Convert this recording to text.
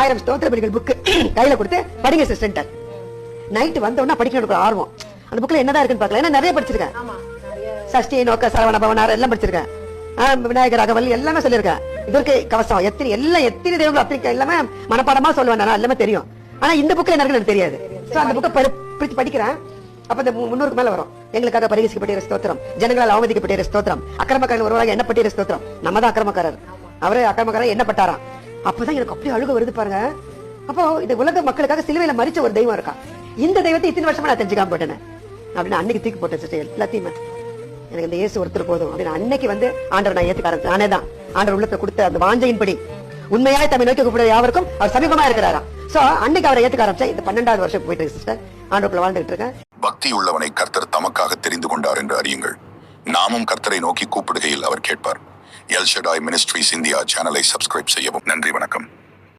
ஆயிரம் ஸ்தோத்திர பலிகள் புக்கு கையில கொடுத்து படிங்க சிஸ்டர் நைட்டு வந்த உடனே படிக்கணும் ஒரு ஆர்வம். அந்த புக்ல என்னதான் இருக்குன்னு பார்க்கல. ஏன்னா நிறைய படிச்சிருக்கேன். சஷ்டி நோக்க சரவண பவனார் எல்லாம் படிச்சிருக்கேன். விநாயகர் அகவல் எல்லாமே சொல்லியிருக்கேன். இதற்கு கவசம் எத்தனை எல்லாம் எத்தனை தெய்வங்கள் அத்தனை எல்லாமே மனப்பாடமா சொல்லுவேன் நான் எல்லாமே தெரியும். ஆனா இந்த புக்ல என்ன இருக்குன்னு எனக்கு தெரியாது. சோ அந்த புக்கை பிரிச்சு படிக்கிறேன். அப்ப இந்த முன்னூறுக்கு மேல வரும். எங்களுக்காக பரிகசிக்கப்பட்ட ஸ்தோத்திரம். ஜனங்களால் அவமதிக்கப்பட்ட ஸ்தோத்திரம். அக்கிரமக்காரர்கள் ஒருவராக எண்ணப்பட்ட ஸ்தோத்திரம். நம்ம தான் அக்கிரமக்காரர். அவரே அக்கிரமக்காரர் எண்ணப்பட்டாராம். அப்பதான் எனக்கு அப்படி அழுக வருது பாருங்க. அப்போ இந்த உலக மக்களுக்காக சிலுவையில மறிச்ச ஒரு தெய்வம் இருக்கா? இந்த தெய்வத்தை இத்தனை வருஷமா நான் தெரிஞ்சுக்காம போட்டேன் அப்படின்னு அன்னைக்கு தூக்கி போட்டேன் sister, எல்லாத்தையுமே. எனக்கு இந்த இயேசு ஒருத்தர் போதும். அப்படின்னு அன்னைக்கு வந்து ஆண்டவர் நான் ஏத்துக்க ஆரம்பிச்சேன் நானே தான். ஆண்டவர் உள்ளத்தை கொடுத்த அந்த வாஞ்சையின்படி. உண்மையாய் தம்மை நோக்கி கூப்பிட யாவருக்கும் அவர் சமீபமா இருக்கிறாரா? சோ அன்னைக்கு அவரை ஏத்துக்க ஆரம்பிச்சேன். இந்த பன்னெண்டாவது வருஷம் போயிட்டு இருக்கு சிஸ்டர் ஆண்டவருக்குள்ள வாழ்ந்துட்டு இருக்கேன். பக்தி உள்ளவனை கர்த்தர் தமக்காக தெரிந்து கொண்டார் என்று அறியுங்கள். நாமும் கர்த்தரை நோக்கி கூப்பிடுகையில் அவர் கேட்பார். எல் ஷடாய் மினிஸ்ட்ரிஸ் இந்தியா சேனலை சப்ஸ்கிரைப் செய்யவும். நன்றி வணக்கம்.